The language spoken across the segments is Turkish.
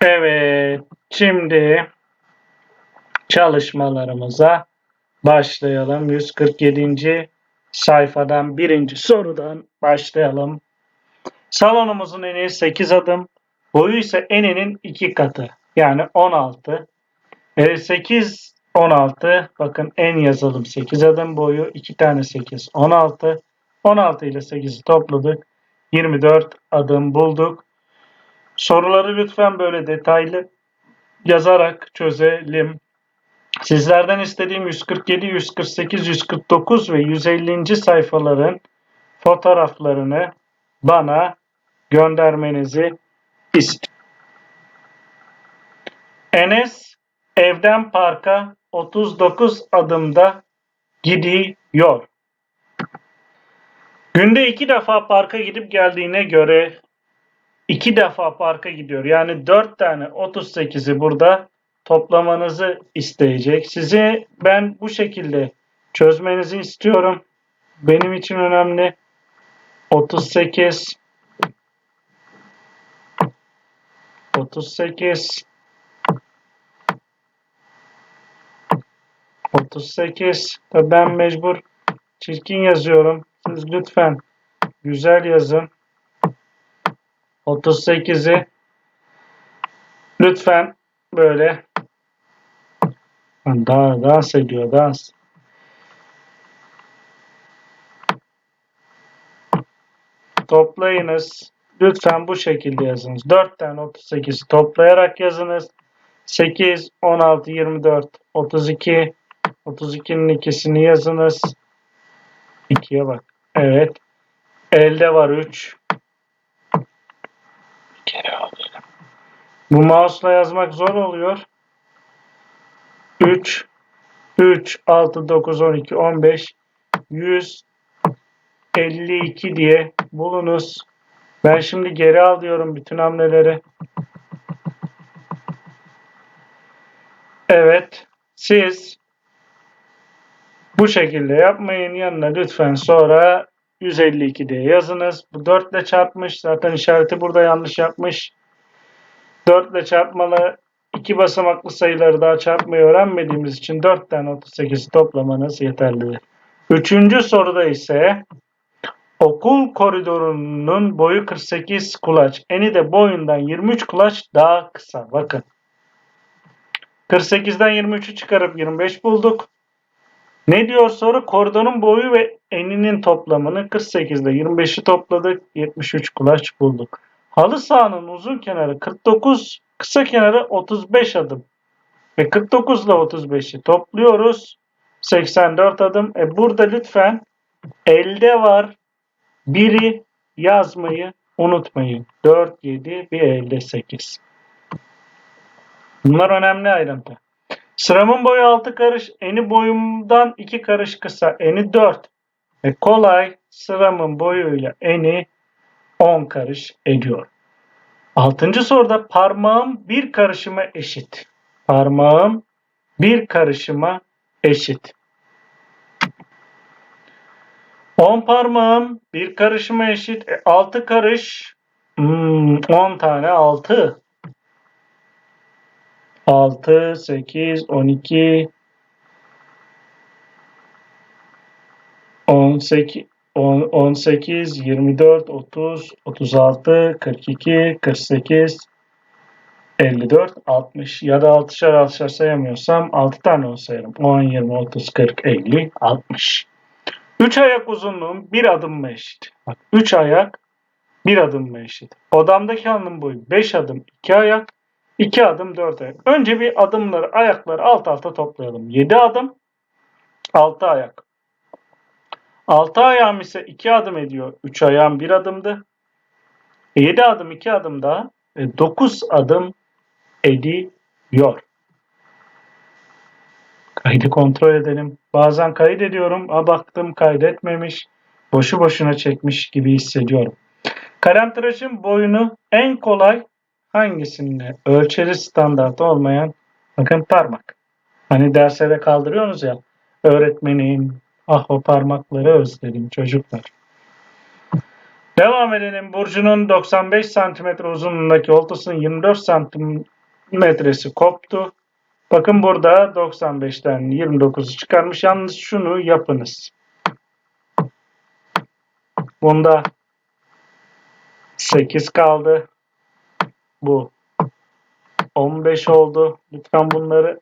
Evet, şimdi çalışmalarımıza başlayalım. 147. sayfadan birinci sorudan başlayalım. Salonumuzun eni 8 adım, boyu ise eninin 2 katı. Yani 16. E, 8, 16. Bakın en yazalım 8 adım boyu. 2 tane 8, 16. 16 ile 8'i topladık. 24 adım bulduk. Soruları lütfen böyle detaylı yazarak çözelim. Sizlerden istediğim 147, 148, 149 ve 150. sayfaların fotoğraflarını bana göndermenizi istiyorum. Enes evden parka 39 adımda gidiyor. Günde iki defa parka gidip geldiğine göre iki defa parka gidiyor. Yani 4 tane 38'i burada toplamanızı isteyecek. Size ben bu şekilde çözmenizi istiyorum. Benim için önemli. 38 38 38 Tabii ben mecbur çirkin yazıyorum. Siz lütfen güzel yazın. 38'i lütfen böyle daha dans ediyor dans. Toplayınız. Lütfen bu şekilde yazınız. 4 tane 38'i toplayarak yazınız. 8, 16, 24, 32. 32'nin ikisini yazınız. 2'ye bak. Evet. Elde var 3. Geri alıyorum. Bu mouse'la yazmak zor oluyor. 3 3 6 9 12 15 152 diye bulunuz. Ben şimdi geri al diyorum bütün hamleleri. Evet. Siz bu şekilde yapmayın. Yanına lütfen sonra 152 diye yazınız. Bu 4 ile çarpmış. Zaten işareti burada yanlış yapmış. 4 ile çarpmalı iki basamaklı sayıları daha çarpmayı öğrenmediğimiz için 4 tane 38 toplamanız yeterlidir. Üçüncü soruda ise okul koridorunun boyu 48 kulaç. Eni de boyundan 23 kulaç daha kısa. Bakın. 48'den 23'ü çıkarıp 25 bulduk. Ne diyor soru? Koridorun boyu ve eninin toplamını 48'de 25'i topladık. 73 kulaç bulduk. Halı sahanın uzun kenarı 49, kısa kenarı 35 adım. Ve 49 ile 35'i topluyoruz. 84 adım. E burada lütfen elde var. Biri yazmayı unutmayın. 4, 7, bir elde 8. Bunlar önemli ayrıntı. Sıramın boyu 6 karış, eni boyumdan 2 karış kısa, eni 4. Ve kolay sıramın boyuyla eni 10 karış ediyor. Altıncı soruda parmağım bir karışıma eşit. Parmağım bir karışıma eşit. 10 parmağım bir karışıma eşit. E, 6 karış hmm, 10 tane 6. 6, 8, 12, 18, 18, 24, 30, 36, 42, 48, 54, 60 ya da 6'şar 6'şar sayamıyorsam 6 tane olsaydım. 10, 20, 30, 40, 50, 60. 3 ayak uzunluğum bir adım mı eşit? Bak 3 ayak bir adım mı eşit? Odamdaki alnın boyu 5 adım 2 ayak 2 adım 4 ayak. Önce bir adımları ayakları alt alta toplayalım. 7 adım 6 ayak. 6 ayağım ise 2 adım ediyor. 3 ayağım 1 adımdı. 7 adım 2 adım daha 9 adım ediyor. Kaydı kontrol edelim. Bazen kaydediyorum. A baktım kaydetmemiş. Boşu boşuna çekmiş gibi hissediyorum. Kalem tıraşın boyunu en kolay hangisinde ölçeri standart olmayan bakın parmak. Hani derslere kaldırıyorsunuz ya öğretmenim ah o parmakları özledim çocuklar. Devam edelim. Burcu'nun 95 cm uzunluğundaki oltasının 24 santimetresi koptu. Bakın burada 95'ten 29'u çıkarmış. Yalnız şunu yapınız. Bunda 8 kaldı. Bu 15 oldu. Lütfen bunları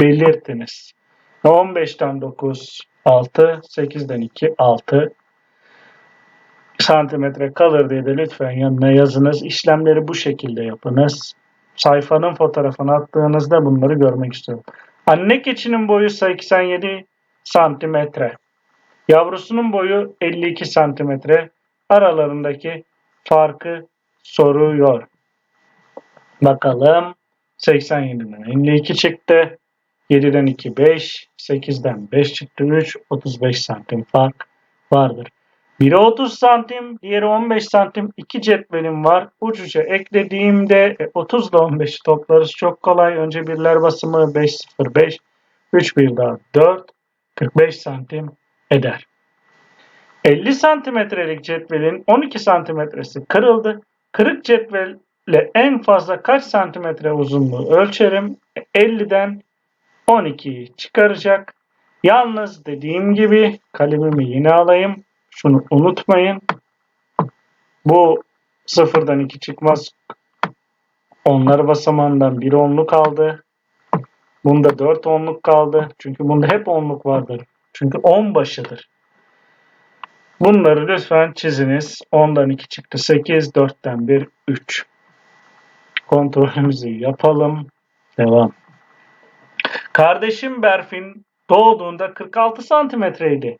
belirtiniz. 15'ten 9 6, 8'den 2 6 santimetre kalır diye de lütfen yanına yazınız. İşlemleri bu şekilde yapınız. Sayfanın fotoğrafını attığınızda bunları görmek istiyorum. Anne keçinin boyu 87 santimetre. Yavrusunun boyu 52 santimetre. Aralarındaki farkı soruyor. Bakalım 87'den 52 çıktı. 7'den 2 5, 8'den 5 çıktı 3, 35 santim fark vardır. Biri 30 santim, diğeri 15 santim. İki cetvelim var. Uç uca eklediğimde 30 ile 15'i toplarız. Çok kolay. Önce birler basımı 5, 0, 5. 3 bir daha 4. 45 santim eder. 50 santimetrelik cetvelin 12 santimetresi kırıldı. Kırık cetvelle en fazla kaç santimetre uzunluğu ölçerim? 50'den 12'yi çıkaracak. Yalnız dediğim gibi kalemimi yine alayım. Şunu unutmayın. Bu sıfırdan 2 çıkmaz. Onlar basamağından bir onluk kaldı. Bunda 4 onluk kaldı. Çünkü bunda hep onluk vardır. Çünkü 10 başıdır. Bunları lütfen çiziniz. 10'dan 2 çıktı 8, 4'ten 1 3. Kontrolümüzü yapalım. Devam. Kardeşim Berfin doğduğunda 46 santimetreydi.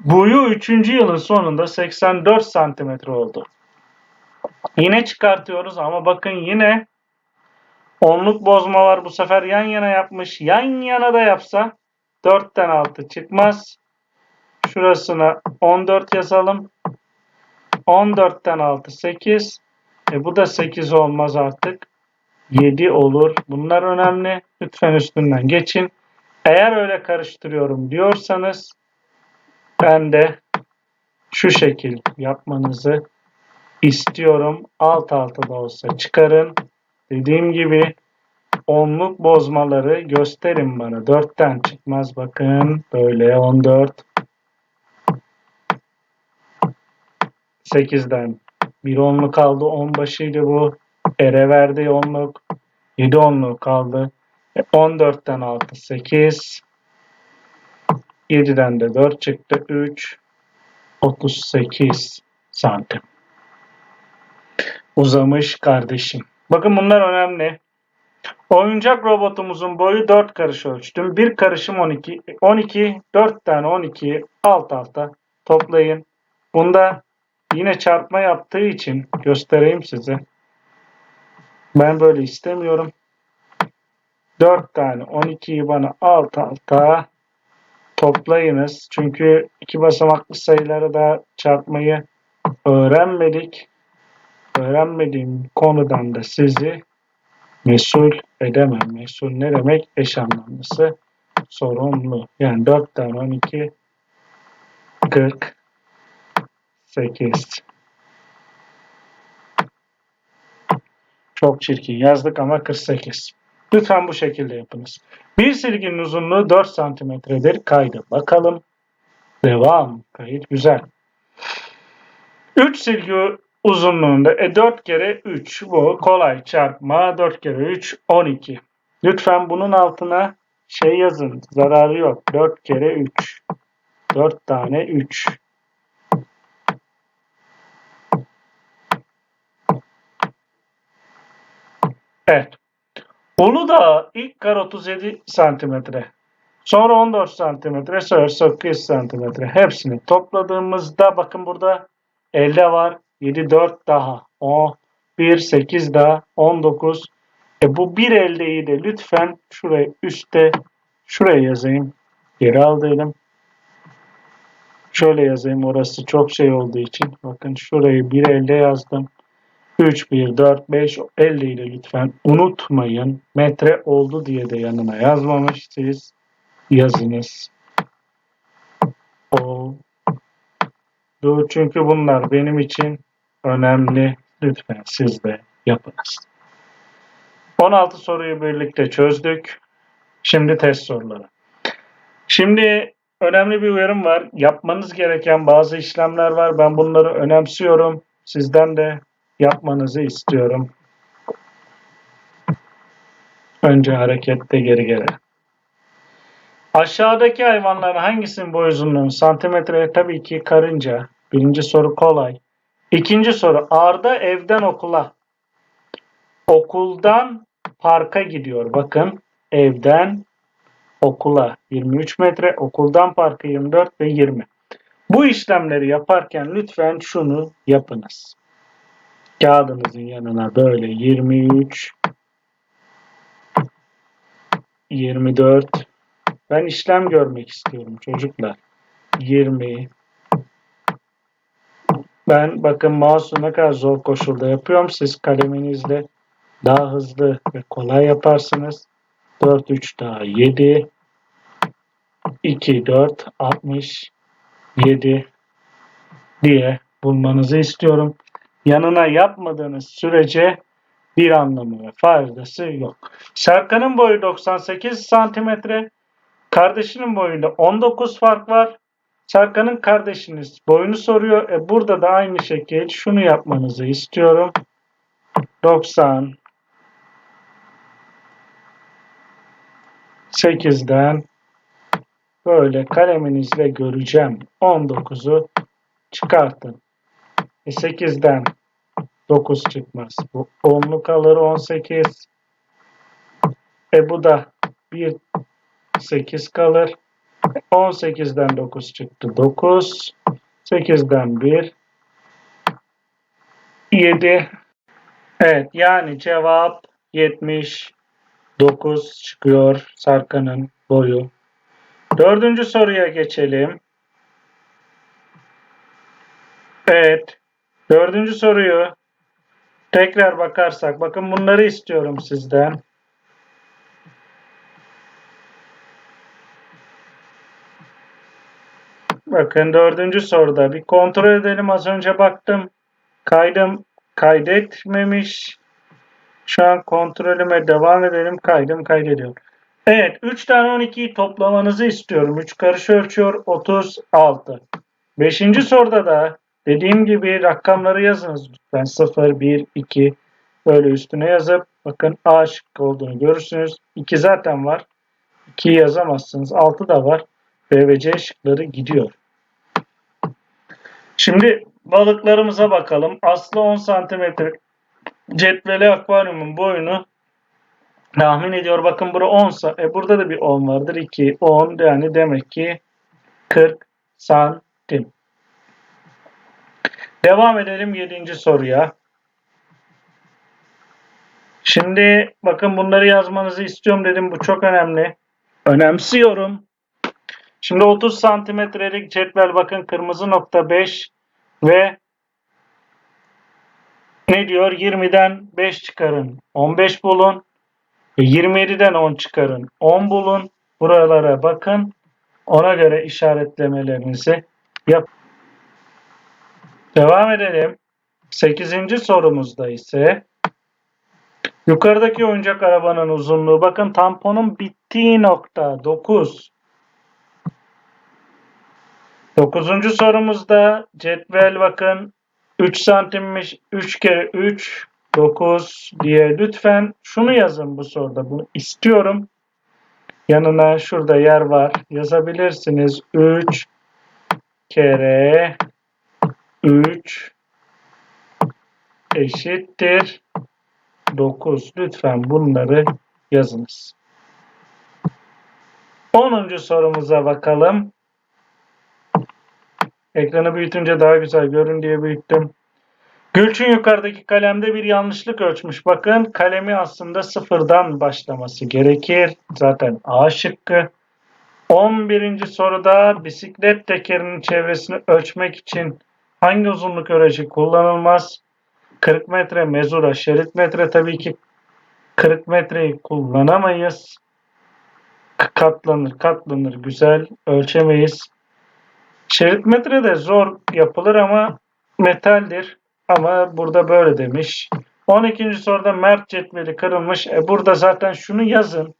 Boyu 3. yılın sonunda 84 santimetre oldu. Yine çıkartıyoruz ama bakın yine onluk bozma var. Bu sefer yan yana yapmış. Yan yana da yapsa 4'ten 6 çıkmaz. Şurasına 14 yazalım. 14'ten 6 8. E bu da 8 olmaz artık. 7 olur. Bunlar önemli. Lütfen üstünden geçin. Eğer öyle karıştırıyorum diyorsanız ben de şu şekil yapmanızı istiyorum. Alt alta da olsa çıkarın. Dediğim gibi onluk bozmaları gösterin bana. 4'ten çıkmaz bakın. Böyle 14. 8'den bir onluk kaldı. 10 başıydı bu. Ere verdi onluk. 7 onluk kaldı. 14'ten 6 8. 7'den de 4 çıktı. 3. 38 santim. Uzamış kardeşim. Bakın bunlar önemli. Oyuncak robotumuzun boyu 4 karış ölçtüm. Bir karışım 12. 12, 4 tane 12 alt alta toplayın. Bunda yine çarpma yaptığı için göstereyim size. Ben böyle istemiyorum. 4 tane 12'yi bana alt alta toplayınız. Çünkü iki basamaklı sayıları da çarpmayı öğrenmedik. Öğrenmediğim konudan da sizi mesul edemem. Mesul ne demek? Eş anlamlısı sorumlu. Yani 4 tane 12 48 Çok çirkin yazdık ama 48. Lütfen bu şekilde yapınız. Bir silginin uzunluğu 4 santimetredir. Kaydı. Bakalım. Devam. Kayıt güzel. 3 silgi uzunluğunda e 4 kere 3 bu kolay çarpma 4 kere 3 12. Lütfen bunun altına şey yazın zararı yok 4 kere 3 4 tane 3 Evet. Uludağ ilk kar 37 santimetre. Sonra 14 santimetre, sonra 8 santimetre. Hepsini topladığımızda bakın burada elde var. 7, 4 daha. 10, 1, 8 daha. 19. E bu bir eldeyi de lütfen şuraya üstte şuraya yazayım. Geri al. Şöyle yazayım orası çok şey olduğu için. Bakın şurayı bir elde yazdım. 3, 1, 4, 5, 50 ile lütfen unutmayın. Metre oldu diye de yanına yazmamış. Siz yazınız. Oldu. Çünkü bunlar benim için önemli. Lütfen siz de yapınız. 16 soruyu birlikte çözdük. Şimdi test soruları. Şimdi önemli bir uyarım var. Yapmanız gereken bazı işlemler var. Ben bunları önemsiyorum. Sizden de yapmanızı istiyorum. Önce harekette geri geri. Aşağıdaki hayvanların hangisinin boy uzunluğu santimetre? Tabii ki karınca. Birinci soru kolay. İkinci soru Arda evden okula. Okuldan parka gidiyor. Bakın evden okula 23 metre, okuldan parka 24 ve 20. Bu işlemleri yaparken lütfen şunu yapınız. Kağıdınızın yanına böyle 23 24 ben işlem görmek istiyorum çocuklar. 20 ben bakın mouse'u ne kadar zor koşulda yapıyorum. Siz kaleminizle daha hızlı ve kolay yaparsınız. 4 3 daha 7 2 4 67 diye bulmanızı istiyorum. Yanına yapmadığınız sürece bir anlamı ve faydası yok. Serkan'ın boyu 98 santimetre. Kardeşinin boyunda 19 fark var. Serkan'ın kardeşiniz boyunu soruyor. E burada da aynı şekilde şunu yapmanızı istiyorum. 90 8'den böyle kaleminizle göreceğim. 19'u çıkartın. E 8'den 9 çıkmaz. Bu 10'lu kalır 18. E bu da 1 8 kalır. 18'den 9 çıktı. 9. 8'den 1 7 Evet yani cevap 79 çıkıyor Sarkan'ın boyu. Dördüncü soruya geçelim. Evet. Dördüncü soruyu tekrar bakarsak. Bakın bunları istiyorum sizden. Bakın dördüncü soruda bir kontrol edelim. Az önce baktım. Kaydım kaydetmemiş. Şu an kontrolüme devam edelim. Kaydım kaydediyor. Evet 3 tane 12'yi toplamanızı istiyorum. 3 karış ölçüyor 36. Beşinci soruda da dediğim gibi rakamları yazınız lütfen. 0, 1, 2 böyle üstüne yazıp bakın A şıkkı olduğunu görürsünüz. 2 zaten var. 2'yi yazamazsınız. 6 da var. B ve C şıkları gidiyor. Şimdi balıklarımıza bakalım. Aslı 10 santimetre. Cetveli akvaryumun boyunu tahmin ediyor. Bakın bura 10 sa e burada da bir 10 vardır. 2, 10 yani demek ki 40 santim. Devam edelim 7. soruya. Şimdi bakın bunları yazmanızı istiyorum dedim. Bu çok önemli. Önemsiyorum. Şimdi 30 santimetrelik cetvel bakın kırmızı nokta 5 ve ne diyor? 20'den 5 çıkarın. 15 bulun. 27'den 10 çıkarın. 10 bulun. Buralara bakın. Ona göre işaretlemelerinizi yap. Devam edelim. 8. sorumuzda ise yukarıdaki oyuncak arabanın uzunluğu bakın tamponun bittiği nokta 9. 9. sorumuzda cetvel bakın 3 santimmiş 3 kere 3 9 diye lütfen şunu yazın bu soruda bunu istiyorum. Yanına şurada yer var yazabilirsiniz 3 kere 3 eşittir 9. Lütfen bunları yazınız. 10. sorumuza bakalım. Ekranı büyütünce daha güzel görün diye büyüttüm. Gülçin yukarıdaki kalemde bir yanlışlık ölçmüş. Bakın kalemi aslında sıfırdan başlaması gerekir. Zaten A şıkkı. 11. soruda bisiklet tekerinin çevresini ölçmek için hangi uzunluk ölçü kullanılmaz? 40 metre mezura şerit metre tabii ki 40 metreyi kullanamayız. Katlanır katlanır güzel ölçemeyiz. Şerit metre de zor yapılır ama metaldir. Ama burada böyle demiş. 12. soruda Mert cetveli kırılmış. E burada zaten şunu yazın.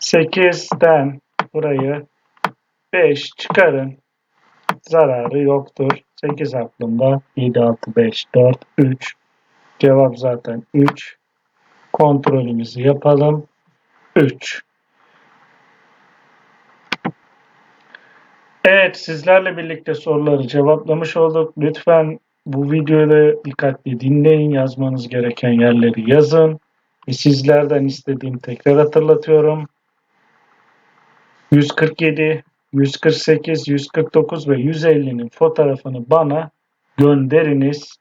8'den burayı 5 çıkarın. Zararı yoktur. 8 aklımda. 7, 6, 5, 4, 3. Cevap zaten 3. Kontrolümüzü yapalım. 3. Evet sizlerle birlikte soruları cevaplamış olduk. Lütfen bu videoyu dikkatli dinleyin. Yazmanız gereken yerleri yazın. Ve sizlerden istediğim tekrar hatırlatıyorum. 147, 148, 149 ve 150'nin fotoğrafını bana gönderiniz.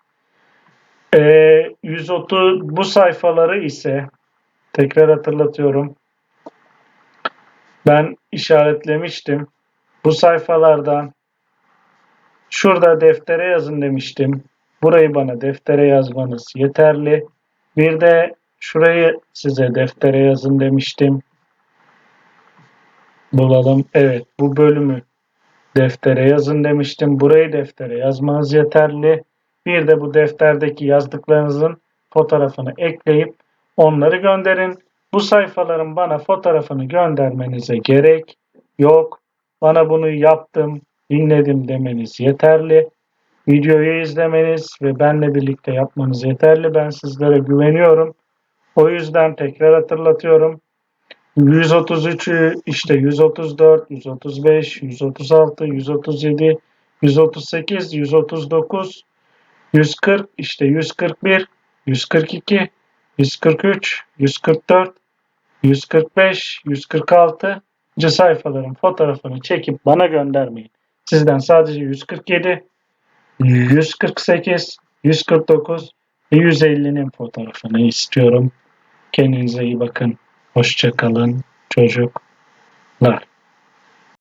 Ee, 130 bu sayfaları ise tekrar hatırlatıyorum. Ben işaretlemiştim. Bu sayfalardan şurada deftere yazın demiştim. Burayı bana deftere yazmanız yeterli. Bir de şurayı size deftere yazın demiştim. Bulalım. Evet bu bölümü deftere yazın demiştim. Burayı deftere yazmanız yeterli. Bir de bu defterdeki yazdıklarınızın fotoğrafını ekleyip onları gönderin. Bu sayfaların bana fotoğrafını göndermenize gerek yok. Bana bunu yaptım, dinledim demeniz yeterli. Videoyu izlemeniz ve benle birlikte yapmanız yeterli. Ben sizlere güveniyorum. O yüzden tekrar hatırlatıyorum. 133'ü işte 134, 135, 136, 137, 138, 139, 140 işte 141, 142, 143, 144, 145, 146 sayfaların fotoğrafını çekip bana göndermeyin. Sizden sadece 147, 148, 149 ve 150'nin fotoğrafını istiyorum. Kendinize iyi bakın. Hoşçakalın çocuklar.